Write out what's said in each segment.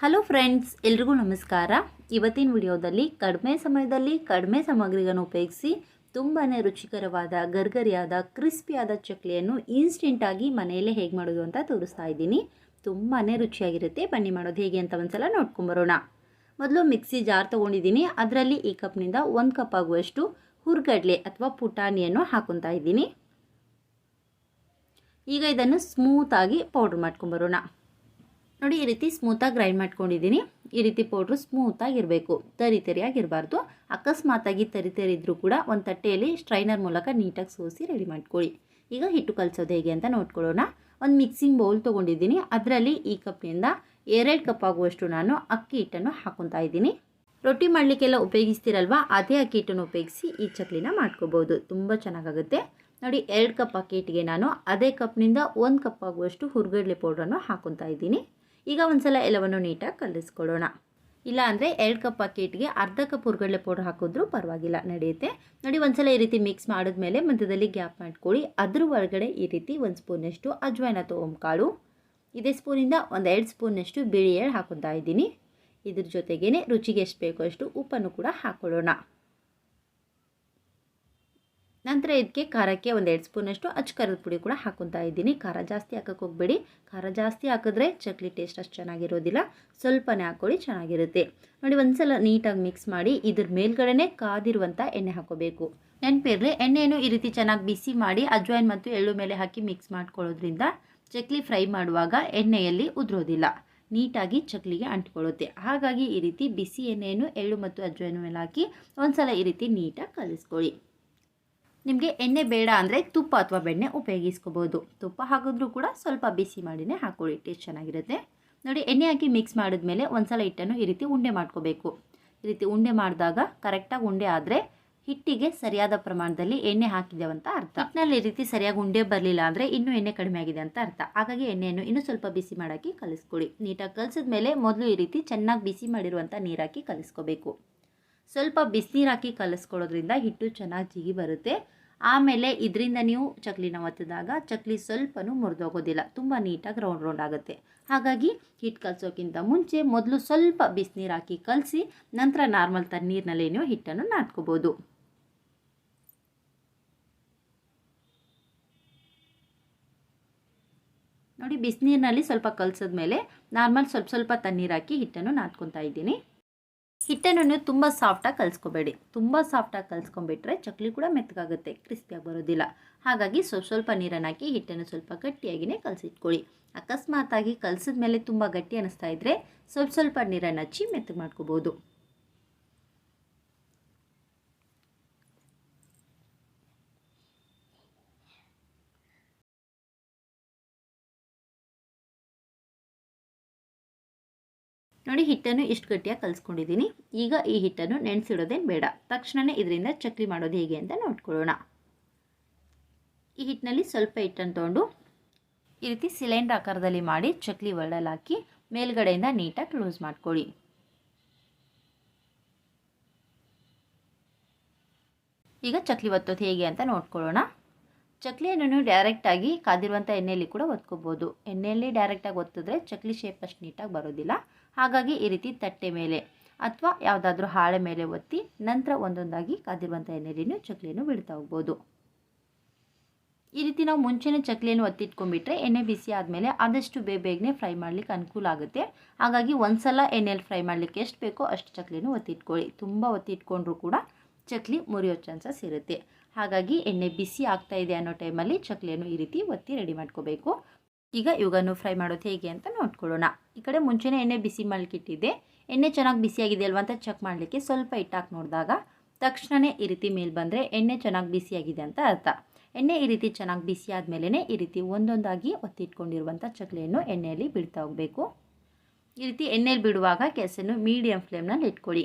Hello friends ಎಲ್ರಿಗೂ ನಮಸ್ಕಾರ. ಇವತ್ತಿನ ವಿಡಿಯೋದಲ್ಲಿ ಕಡಿಮೆ ಸಮಯದಲ್ಲಿ ಕಡಿಮೆ ಸಾಮಗ್ರಿಗಳನ್ನು ಉಪಯೋಗಿಸಿ ತುಂಬಾ ರುಚಿಕರವಾದ, ಗರ್ಗರಿಯಾದ, ಕ್ರಿಸ್ಪಿಯಾದ ಚಕ್ಲಿಯನ್ನು ಇನ್ಸ್ಟೆಂಟಾಗಿ ಮನೆಯಲ್ಲೇ ಹೇಗೆ ಮಾಡೋದು ಅಂತ ತೋರಿಸ್ತಾ ಇದ್ದೀನಿ. ತುಂಬಾ ರುಚಿಯಾಗಿರುತ್ತೆ. ಬನ್ನಿ ಮಾಡೋದು ಹೇಗೆ ಅಂತ ಒಂದ್ಸಲ ನೋಡ್ಕೊಂಬರೋಣ ಮೊದಲು ಮಿಕ್ಸಿ ಜಾರ್ ತೊಗೊಂಡಿದ್ದೀನಿ. ಅದರಲ್ಲಿ ಈ ಕಪ್ನಿಂದ ಒಂದು ಕಪ್ ಆಗುವಷ್ಟು ಹುರ್ಗಡ್ಲೆ ಅಥವಾ ಪುಟಾಣಿಯನ್ನು ಹಾಕೊತಾ ಇದ್ದೀನಿ. ಈಗ ಇದನ್ನು ಸ್ಮೂತಾಗಿ ಪೌಡ್ರ್ ಮಾಡ್ಕೊಂಬರೋಣ ನೋಡಿ, ಈ ರೀತಿ ಸ್ಮೂತಾಗಿ ಗ್ರೈಂಡ್ ಮಾಡ್ಕೊಂಡಿದ್ದೀನಿ. ಈ ರೀತಿ ಪೌಡ್ರು ಸ್ಮೂತಾಗಿರಬೇಕು ತರಿ ತರಿಯಾಗಿರಬಾರ್ದು ಅಕಸ್ಮಾತಾಗಿ ತರಿ ಇದ್ದರೂ ಕೂಡ ಒಂದು ತಟ್ಟೆಯಲ್ಲಿ ಸ್ಟ್ರೈನರ್ ಮೂಲಕ ನೀಟಾಗಿ ಸೋಸಿ ರೆಡಿ ಮಾಡ್ಕೊಳ್ಳಿ. ಈಗ ಹಿಟ್ಟು ಕಲಿಸೋದು ಹೇಗೆ ಅಂತ ನೋಡ್ಕೊಳ್ಳೋಣ. ಒಂದು ಮಿಕ್ಸಿಂಗ್ ಬೌಲ್ ತೊಗೊಂಡಿದ್ದೀನಿ. ಅದರಲ್ಲಿ ಈ ಕಪ್ನಿಂದ ಎರಡು ಕಪ್ ಆಗುವಷ್ಟು ನಾನು ಅಕ್ಕಿ ಹಿಟ್ಟನ್ನು ಹಾಕೊತಾ ಇದ್ದೀನಿ. ರೊಟ್ಟಿ ಮಾಡಲಿಕ್ಕೆಲ್ಲ ಉಪಯೋಗಿಸ್ತೀರಲ್ವ? ಅದೇ ಅಕ್ಕಿ ಹಿಟ್ಟನ್ನು ಉಪಯೋಗಿಸಿ ಈ ಚಕ್ಲಿನ ಮಾಡ್ಕೋಬೋದು. ತುಂಬ ಚೆನ್ನಾಗಾಗುತ್ತೆ. ನೋಡಿ, ಎರಡು ಕಪ್ ಅಕ್ಕಿ ಹಿಟ್ಟಿಗೆ ನಾನು ಅದೇ ಕಪ್ನಿಂದ ಒಂದು ಕಪ್ ಆಗುವಷ್ಟು ಹುರ್ಗಡ್ಲೆ ಪೌಡ್ರನ್ನು ಹಾಕೊತಾ ಇದ್ದೀನಿ. ಈಗ ಒಂದ್ಸಲ ಎಲ್ಲವನ್ನು ನೀಟಾಗಿ ಕಲಿಸ್ಕೊಡೋಣ. ಇಲ್ಲ ಅಂದರೆ ಎರಡು ಕಪ್ ಅಕ್ಕಿ ಹಿಟ್ಟಿಗೆ ಅರ್ಧ ಕಪ್ ಹುರ್ಗಡ್ಲೆ ಪೌಡ್ರ್ ಹಾಕಿದ್ರೂ ಪರವಾಗಿಲ್ಲ, ನಡೆಯುತ್ತೆ. ನೋಡಿ, ಒಂದ್ಸಲ ಈ ರೀತಿ ಮಿಕ್ಸ್ ಮಾಡಿದ್ಮೇಲೆ ಮಧ್ಯದಲ್ಲಿ ಗ್ಯಾಪ್ ಮಾಡ್ಕೊಳ್ಳಿ. ಅದ್ರ ಒಳಗಡೆ ಈ ರೀತಿ ಒಂದು ಸ್ಪೂನಷ್ಟು ಅಜ್ವಾಯಿನ ಕಾಳು ಇದೇ ಸ್ಪೂನಿಂದ ಒಂದು ಎರಡು ಸ್ಪೂನಷ್ಟು ಬಿಳಿ ಎಳ್ಳು ಹಾಕೊತಾ ಇದ್ದೀನಿ. ಇದ್ರ ಜೊತೆಗೇ ರುಚಿಗೆ ಎಷ್ಟು ಬೇಕೋ ಅಷ್ಟು ಉಪ್ಪನ್ನು ಕೂಡ ಹಾಕ್ಕೊಳ್ಳೋಣ ನಂತರ ಇದಕ್ಕೆ ಖಾರಕ್ಕೆ ಒಂದು ಎರಡು ಸ್ಪೂನಷ್ಟು ಅಚ್ಚು ಖಾರದ ಪುಡಿ ಕೂಡ ಹಾಕೊತಾ ಇದ್ದೀನಿ. ಖಾರ ಜಾಸ್ತಿ ಹಾಕೋಕ್ಕೆ ಹೋಗಬೇಡಿ. ಖಾರ ಜಾಸ್ತಿ ಹಾಕಿದ್ರೆ ಚಕ್ಲಿ ಟೇಸ್ಟ್ ಅಷ್ಟು ಚೆನ್ನಾಗಿರೋದಿಲ್ಲ. ಸ್ವಲ್ಪನೇ ಹಾಕ್ಕೊಳ್ಳಿ, ಚೆನ್ನಾಗಿರುತ್ತೆ. ನೋಡಿ, ಒಂದ್ಸಲ ನೀಟಾಗಿ ಮಿಕ್ಸ್ ಮಾಡಿ ಇದ್ರ ಮೇಲ್ಗಡೆನೇ ಕಾದಿರುವಂಥ ಎಣ್ಣೆ ಹಾಕೋಬೇಕು. ನೆನಪಿರಲಿ, ಎಣ್ಣೆಯನ್ನು ಈ ರೀತಿ ಚೆನ್ನಾಗಿ ಬಿಸಿ ಮಾಡಿ ಅಜ್ವಾಯಿನ್ ಮತ್ತು ಎಳ್ಳು ಮೇಲೆ ಹಾಕಿ ಮಿಕ್ಸ್ ಮಾಡ್ಕೊಳ್ಳೋದ್ರಿಂದ ಚಕ್ಲಿ ಫ್ರೈ ಮಾಡುವಾಗ ಎಣ್ಣೆಯಲ್ಲಿ ಉದುರೋದಿಲ್ಲ. ನೀಟಾಗಿ ಚಕ್ಲಿಗೆ ಅಂಟ್ಕೊಳ್ಳುತ್ತೆ. ಹಾಗಾಗಿ ಈ ರೀತಿ ಬಿಸಿ ಎಣ್ಣೆಯನ್ನು, ಎಳ್ಳು ಮತ್ತು ಅಜ್ವಾಯಿನ ಮೇಲೆ ಹಾಕಿ ಒಂದ್ಸಲ ಈ ರೀತಿ ನೀಟಾಗಿ ಕಲಿಸ್ಕೊಳ್ಳಿ. ನಿಮಗೆ ಎಣ್ಣೆ ಬೇಡ ಅಂದರೆ ತುಪ್ಪ ಅಥವಾ ಬೆಣ್ಣೆ ಉಪಯೋಗಿಸ್ಕೋಬೋದು. ತುಪ್ಪ ಹಾಕಿದ್ರೂ ಕೂಡ ಸ್ವಲ್ಪ ಬಿಸಿ ಮಾಡಿನೇ ಹಾಕ್ಕೊಳ್ಳಿ ಟೇಸ್ಟ್ ಚೆನ್ನಾಗಿರುತ್ತೆ. ನೋಡಿ, ಎಣ್ಣೆ ಹಾಕಿ ಮಿಕ್ಸ್ ಮಾಡಿದ್ಮೇಲೆ ಒಂದ್ಸಲ ಹಿಟ್ಟನ್ನು ಈ ರೀತಿ ಉಂಡೆ ಮಾಡ್ಕೋಬೇಕು. ಈ ರೀತಿ ಉಂಡೆ ಮಾಡಿದಾಗ ಕರೆಕ್ಟಾಗಿ ಉಂಡೆ ಆದರೆ ಹಿಟ್ಟಿಗೆ ಸರಿಯಾದ ಪ್ರಮಾಣದಲ್ಲಿ ಎಣ್ಣೆ ಹಾಕಿದ್ದೇವೆ ಅಂತ ಅರ್ಥ. ಹಿಟ್ಟಿನಲ್ಲಿ ಈ ರೀತಿ ಸರಿಯಾಗಿ ಉಂಡೆ ಬರಲಿಲ್ಲ ಅಂದರೆ ಇನ್ನೂ ಎಣ್ಣೆ ಕಡಿಮೆ ಆಗಿದೆ ಅಂತ ಅರ್ಥ. ಹಾಗಾಗಿ ಎಣ್ಣೆಯನ್ನು ಇನ್ನೂ ಸ್ವಲ್ಪ ಬಿಸಿ ಮಾಡೋಕ್ಕೆ ಕಲಿಸ್ಕೊಳ್ಳಿ. ನೀಟಾಗಿ ಕಲಿಸಿದ ಮೇಲೆ ಮೊದಲು ಈ ರೀತಿ ಚೆನ್ನಾಗಿ ಬಿಸಿ ಮಾಡಿರುವಂಥ ನೀರಾಕಿ ಹಾಕಿ ಕಲಿಸ್ಕೋಬೇಕು. ಸ್ವಲ್ಪ ಬಿಸಿನೀರು ಹಾಕಿ ಕಲಿಸ್ಕೊಳ್ಳೋದ್ರಿಂದ ಹಿಟ್ಟು ಚೆನ್ನಾಗಿ ಜಿಗಿ ಬರುತ್ತೆ. ಆಮೇಲೆ ಇದರಿಂದ ನೀವು ಚಕ್ಲಿನ ಒತ್ತಿದಾಗ ಚಕ್ಲಿ ಸ್ವಲ್ಪನೂ ಮುರಿದೋಗೋದಿಲ್ಲ. ತುಂಬ ನೀಟಾಗಿ ರೌಂಡ್ ರೌಂಡ್ ಆಗುತ್ತೆ. ಹಾಗಾಗಿ ಹಿಟ್ಟು ಕಲಸೋಕ್ಕಿಂತ ಮುಂಚೆ ಮೊದಲು ಸ್ವಲ್ಪ ಬಿಸಿನೀರು ಹಾಕಿ ಕಲಸಿ ನಂತರ ನಾರ್ಮಲ್ ತಣ್ಣೀರಿನಲ್ಲಿ ನೀವು ಹಿಟ್ಟನ್ನು ನಾಟ್ಕೋಬೋದು ನೋಡಿ ಬಿಸಿನೀರಿನಲ್ಲಿ ಸ್ವಲ್ಪ ಕಲಸಿದ್ಮೇಲೆ ನಾರ್ಮಲ್ ಸ್ವಲ್ಪ ಸ್ವಲ್ಪ ತಣ್ಣೀರು ಹಾಕಿ ಹಿಟ್ಟನ್ನು ನಾಟ್ಕೊತಾ ಇದ್ದೀನಿ. ಹಿಟ್ಟನ್ನು ತುಂಬ ಸಾಫ್ಟಾಗಿ ಕಲಿಸ್ಕೊಬೇಡಿ. ತುಂಬ ಸಾಫ್ಟಾಗಿ ಕಲಿಸ್ಕೊಂಬಿಟ್ರೆ ಚಕ್ಲಿ ಕೂಡ ಮೆತ್ತಗಾಗುತ್ತೆ ಕ್ರಿಸ್ಪಿಯಾಗಿ ಬರೋದಿಲ್ಲ. ಹಾಗಾಗಿ ಸ್ವಲ್ಪ ಸ್ವಲ್ಪ ನೀರನ್ನು ಹಾಕಿ ಹಿಟ್ಟನ್ನು ಸ್ವಲ್ಪ ಗಟ್ಟಿಯಾಗಿಯೇ ಕಲಸಿಟ್ಕೊಳ್ಳಿ. ಅಕಸ್ಮಾತಾಗಿ ಕಲಸಿದ ಮೇಲೆ ತುಂಬ ಗಟ್ಟಿ ಅನ್ನಿಸ್ತಾ ಇದ್ದರೆ ಸ್ವಲ್ಪ ಸ್ವಲ್ಪ ನೀರನ್ನು ಹಚ್ಚಿ ಮೆತ್ತಗೆ ಮಾಡ್ಕೋಬೋದು. ನೋಡಿ, ಹಿಟ್ಟನ್ನು ಇಷ್ಟು ಗಟ್ಟಿಯಾಗಿ ಕಲಿಸ್ಕೊಂಡಿದ್ದೀನಿ ಈಗ ಈ ಹಿಟ್ಟನ್ನು ನೆನೆಸಿಡೋದೇನು ಬೇಡ. ತಕ್ಷಣವೇ ಇದರಿಂದ ಚಕ್ಲಿ ಮಾಡೋದು ಹೇಗೆ ಅಂತ ನೋಡ್ಕೊಳ್ಳೋಣ. ಈ ಹಿಟ್ಟಿನಲ್ಲಿ ಸ್ವಲ್ಪ ಹಿಟ್ಟನ್ನು ತೊಗೊಂಡು ಈ ರೀತಿ ಸಿಲಿಂಡರ್ ಆಕಾರದಲ್ಲಿ ಮಾಡಿ ಚಕ್ಲಿ ಒಳ್ಳಲ್ಲಿ ಹಾಕಿ ಮೇಲ್ಗಡೆಯಿಂದ ನೀಟಾಗಿ ಕ್ಲೋಸ್ ಮಾಡ್ಕೊಳ್ಳಿ. ಈಗ ಚಕ್ಲಿ ಒತ್ತೋದು ಹೇಗೆ ಅಂತ ನೋಡ್ಕೊಳ್ಳೋಣ. ಚಕ್ಲಿಯನ್ನು ಡೈರೆಕ್ಟಾಗಿ ಕಾದಿರುವಂಥ ಎಣ್ಣೆಯಲ್ಲಿ ಕೂಡ ಒತ್ಕೋಬೋದು. ಎಣ್ಣೆಯಲ್ಲಿ ಡೈರೆಕ್ಟಾಗಿ ಒತ್ತಿದ್ರೆ ಚಕ್ಲಿ ಶೇಪ್ ಅಷ್ಟು ನೀಟಾಗಿ ಬರೋದಿಲ್ಲ. ಹಾಗಾಗಿ ಈ ರೀತಿ ತಟ್ಟೆ ಮೇಲೆ ಅಥವಾ ಯಾವುದಾದ್ರೂ ಹಾಳೆ ಮೇಲೆ ಒತ್ತಿ ನಂತರ ಒಂದೊಂದಾಗಿ ಕಾದಿರುವಂಥ ಎಣ್ಣೆಲಿನ ಚಕ್ಲಿಯನ್ನು ಬಿಡ್ತಾ ಹೋಗ್ಬೋದು. ಈ ರೀತಿ ನಾವು ಮುಂಚೆನೇ ಚಕ್ಲಿಯನ್ನು ಒತ್ತಿಟ್ಕೊಂಡ್ಬಿಟ್ರೆ ಎಣ್ಣೆ ಬಿಸಿ ಆದಮೇಲೆ ಆದಷ್ಟು ಬೇಗ ಬೇಗನೆ ಫ್ರೈ ಮಾಡಲಿಕ್ಕೆ ಅನುಕೂಲ ಆಗುತ್ತೆ. ಹಾಗಾಗಿ ಒಂದ್ಸಲ ಎಣ್ಣೆಲಿ ಫ್ರೈ ಮಾಡಲಿಕ್ಕೆ ಎಷ್ಟು ಬೇಕೋ ಅಷ್ಟು ಚಕ್ಲಿಯನ್ನು ಒತ್ತಿಟ್ಕೊಳ್ಳಿ. ತುಂಬ ಒತ್ತಿಟ್ಕೊಂಡ್ರೂ ಕೂಡ ಚಕ್ಲಿ ಮುರಿಯೋ ಚಾನ್ಸಸ್ ಇರುತ್ತೆ. ಹಾಗಾಗಿ ಎಣ್ಣೆ ಬಿಸಿ ಆಗ್ತಾ ಇದೆ ಅನ್ನೋ ಟೈಮಲ್ಲಿ ಚಕ್ಲಿಯನ್ನು ಈ ರೀತಿ ಒತ್ತಿ ರೆಡಿ ಮಾಡ್ಕೋಬೇಕು. ಈಗ ಇವುಗಳನ್ನು ಫ್ರೈ ಮಾಡೋದು ಹೇಗೆ ಅಂತ ನೋಡ್ಕೊಳ್ಳೋಣ. ಈ ಕಡೆ ಮುಂಚೆನೇ ಎಣ್ಣೆ ಬಿಸಿ ಮಲ್ಕಿಟ್ಟಿದ್ದೆ. ಎಣ್ಣೆ ಚೆನ್ನಾಗಿ ಬಿಸಿಯಾಗಿದೆ ಅಲ್ವಾ ಅಂತ ಚೆಕ್ ಮಾಡಲಿಕ್ಕೆ ಸ್ವಲ್ಪ ಹಿಟ್ಟಾಕಿ ನೋಡಿದಾಗ ತಕ್ಷಣವೇ ಈ ರೀತಿ ಮೇಲೆ ಬಂದರೆ ಎಣ್ಣೆ ಚೆನ್ನಾಗಿ ಬಿಸಿಯಾಗಿದೆ ಅಂತ ಅರ್ಥ. ಎಣ್ಣೆ ಈ ರೀತಿ ಚೆನ್ನಾಗಿ ಬಿಸಿ ಆದಮೇಲೆ ಈ ರೀತಿ ಒಂದೊಂದಾಗಿ ಒತ್ತಿಟ್ಕೊಂಡಿರುವಂಥ ಚಕ್ಲಿಯನ್ನು ಎಣ್ಣೆಯಲ್ಲಿ ಬಿಡ್ತಾ ಹೋಗಬೇಕು. ಈ ರೀತಿ ಎಣ್ಣೆಯಲ್ಲಿ ಬಿಡುವಾಗ ಕೆಸನ್ನು ಮೀಡಿಯಂ ಫ್ಲೇಮ್ನಲ್ಲಿ ಇಟ್ಕೊಳ್ಳಿ.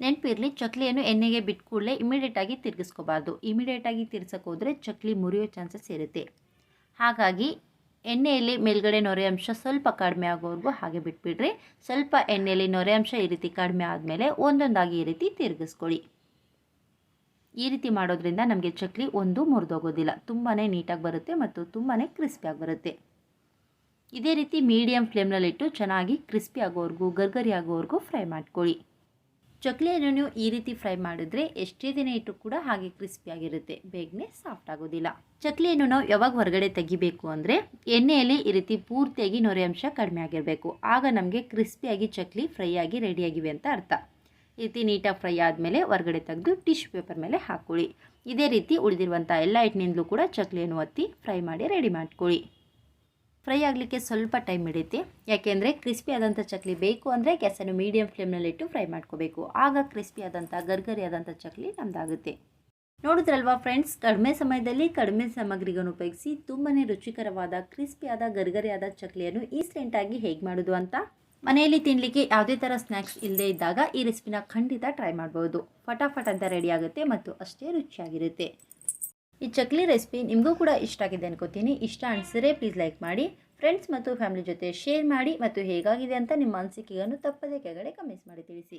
ನೆನಪಿರಲಿ ಚಕ್ಲಿಯನ್ನು ಎಣ್ಣೆಗೆ ಬಿಟ್ಟು ಇಮಿಡಿಯೇಟಾಗಿ ತಿರುಗಿಸ್ಕೋಬಾರ್ದು. ಇಮಿಡಿಯೇಟಾಗಿ ತಿರ್ಸಕ್ಕೆ ಹೋದರೆ ಚಕ್ಲಿ ಮುರಿಯೋ ಚಾನ್ಸಸ್ ಇರುತ್ತೆ. ಹಾಗಾಗಿ ಎಣ್ಣೆಯಲ್ಲಿ ಮೇಲ್ಗಡೆ ನೊರೆ ಅಂಶ ಸ್ವಲ್ಪ ಕಡಿಮೆ ಆಗೋವರೆಗೂ ಹಾಗೆ ಬಿಟ್ಬಿಡ್ರಿ. ಸ್ವಲ್ಪ ಎಣ್ಣೆಯಲ್ಲಿ ನೊರೆ ಅಂಶ ಈ ರೀತಿ ಕಡಿಮೆ ಆದಮೇಲೆ ಒಂದೊಂದಾಗಿ ಈ ರೀತಿ ತಿರುಗಿಸ್ಕೊಳ್ಳಿ. ಈ ರೀತಿ ಮಾಡೋದ್ರಿಂದ ನಮಗೆ ಚಕ್ಲಿ ಒಂದು ಮುರಿದೋಗೋದಿಲ್ಲ. ತುಂಬಾ ನೀಟಾಗಿ ಬರುತ್ತೆ ಮತ್ತು ತುಂಬಾ ಕ್ರಿಸ್ಪಿಯಾಗಿ ಬರುತ್ತೆ. ಇದೇ ರೀತಿ ಮೀಡಿಯಂ ಫ್ಲೇಮ್ನಲ್ಲಿಟ್ಟು ಚೆನ್ನಾಗಿ ಕ್ರಿಸ್ಪಿ ಆಗೋವರೆಗೂ ಗರ್ಗರಿ ಆಗೋವರೆಗೂ ಫ್ರೈ ಮಾಡ್ಕೊಳ್ಳಿ. ಚಕ್ಲಿಯನ್ನು ಈ ರೀತಿ ಫ್ರೈ ಮಾಡಿದ್ರೆ ಎಷ್ಟೇ ದಿನ ಇಟ್ಟು ಕೂಡ ಹಾಗೆ ಕ್ರಿಸ್ಪಿಯಾಗಿರುತ್ತೆ ಬೇಗನೆ ಸಾಫ್ಟ್ ಆಗೋದಿಲ್ಲ. ಚಕ್ಲಿಯನ್ನು ನಾವು ಯಾವಾಗ ಹೊರಗಡೆ ತೆಗಿಬೇಕು ಅಂದರೆ ಎಣ್ಣೆಯಲ್ಲಿ ಈ ರೀತಿ ಪೂರ್ತಿಯಾಗಿ ನೊರೆ ಅಂಶ ಕಡಿಮೆ ಆಗಿರಬೇಕು. ಆಗ ನಮಗೆ ಕ್ರಿಸ್ಪಿಯಾಗಿ ಚಕ್ಲಿ ಫ್ರೈ ಆಗಿ ರೆಡಿಯಾಗಿವೆ ಅಂತ ಅರ್ಥ. ಈ ರೀತಿ ನೀಟಾಗಿ ಫ್ರೈ ಆದಮೇಲೆ ಹೊರಗಡೆ ತೆಗೆದು ಟಿಶ್ಯೂ ಪೇಪರ್ ಮೇಲೆ ಹಾಕ್ಕೊಳ್ಳಿ ಇದೇ ರೀತಿ ಉಳಿದಿರುವಂಥ ಎಲ್ಲ ಹಿಟ್ಟಿನಿಂದಲೂ ಕೂಡ ಚಕ್ಲಿಯನ್ನು ಒತ್ತಿ ಫ್ರೈ ಮಾಡಿ ರೆಡಿ ಮಾಡ್ಕೊಳ್ಳಿ. ಫ್ರೈ ಆಗಲಿಕ್ಕೆ ಸ್ವಲ್ಪ ಟೈಮ್ ಹಿಡಿಯುತ್ತೆ ಯಾಕೆಂದರೆ ಕ್ರಿಸ್ಪಿ ಆದಂಥ ಚಕ್ಲಿ ಬೇಕು ಅಂದರೆ ಗ್ಯಾಸನ್ನು ಮೀಡಿಯಂ ಫ್ಲೇಮ್ನಲ್ಲಿಟ್ಟು ಫ್ರೈ ಮಾಡ್ಕೋಬೇಕು. ಆಗ ಕ್ರಿಸ್ಪಿ ಆದಂಥ ಗರ್ಗರಿ ಆದಂಥ ಚಕ್ಲಿ ನಮ್ಮದಾಗುತ್ತೆ ನೋಡಿದ್ರಲ್ವಾ ಫ್ರೆಂಡ್ಸ್, ಕಡಿಮೆ ಸಮಯದಲ್ಲಿ ಕಡಿಮೆ ಸಾಮಗ್ರಿಗಳನ್ನು ಉಪಯೋಗಿಸಿ ತುಂಬಾ ರುಚಿಕರವಾದ ಕ್ರಿಸ್ಪಿಯಾದ ಗರ್ಗರಿಯಾದ ಚಕ್ಲಿಯನ್ನು ಈಸ್ಟೆಂಟಾಗಿ ಹೇಗೆ ಮಾಡೋದು ಅಂತ. ಮನೆಯಲ್ಲಿ ತಿನ್ನಲಿಕ್ಕೆ ಯಾವುದೇ ಥರ ಸ್ನ್ಯಾಕ್ಸ್ ಇಲ್ಲದೇ ಇದ್ದಾಗ ಈ ರೆಸಿಪಿನ ಖಂಡಿತ ಟ್ರೈ ಮಾಡ್ಬೋದು. ಫಟಾಫಟ್ ಅಂತ ರೆಡಿ ಆಗುತ್ತೆ ಮತ್ತು ಅಷ್ಟೇ ರುಚಿಯಾಗಿರುತ್ತೆ. ಈ ಚಕ್ಲಿ ರೆಸಿಪಿ ನಿಮಗೂ ಕೂಡ ಇಷ್ಟ ಆಗಿದೆ ಅನ್ಕೋತೀನಿ. ಇಷ್ಟ ಅನಿಸಿದ್ರೆ ಪ್ಲೀಸ್ ಲೈಕ್ ಮಾಡಿ ಫ್ರೆಂಡ್ಸ್ ಮತ್ತು ಫ್ಯಾಮಿಲಿ ಜೊತೆ ಶೇರ್ ಮಾಡಿ, ಮತ್ತು ಹೇಗಾಗಿದೆ ಅಂತ ನಿಮ್ಮ ಅನಿಸಿಕೆಯನ್ನು ತಪ್ಪದೇ ಕೆಳಗಡೆ ಕಮೆಂಟ್ಸ್ ಮಾಡಿ ತಿಳಿಸಿ.